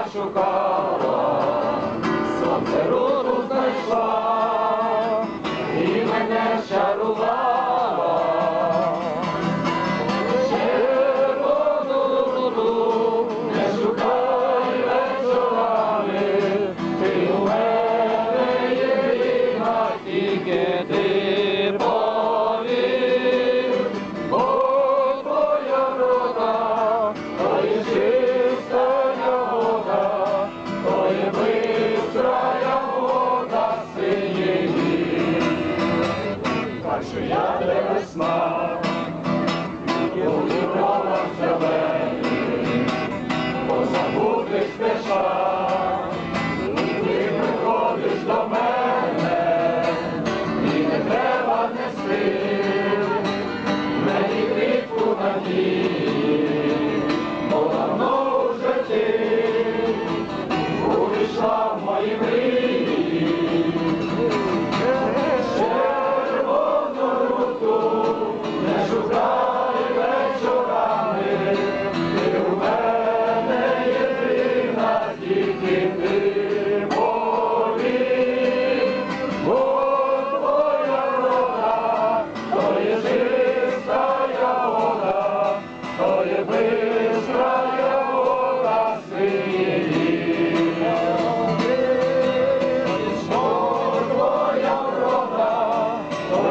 я шукала, сонце руку знайшла і мене шарувала. Червону луну не шукай вечорами, ти у мене єдина тільки ти. що я тебе сна.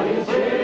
Is it?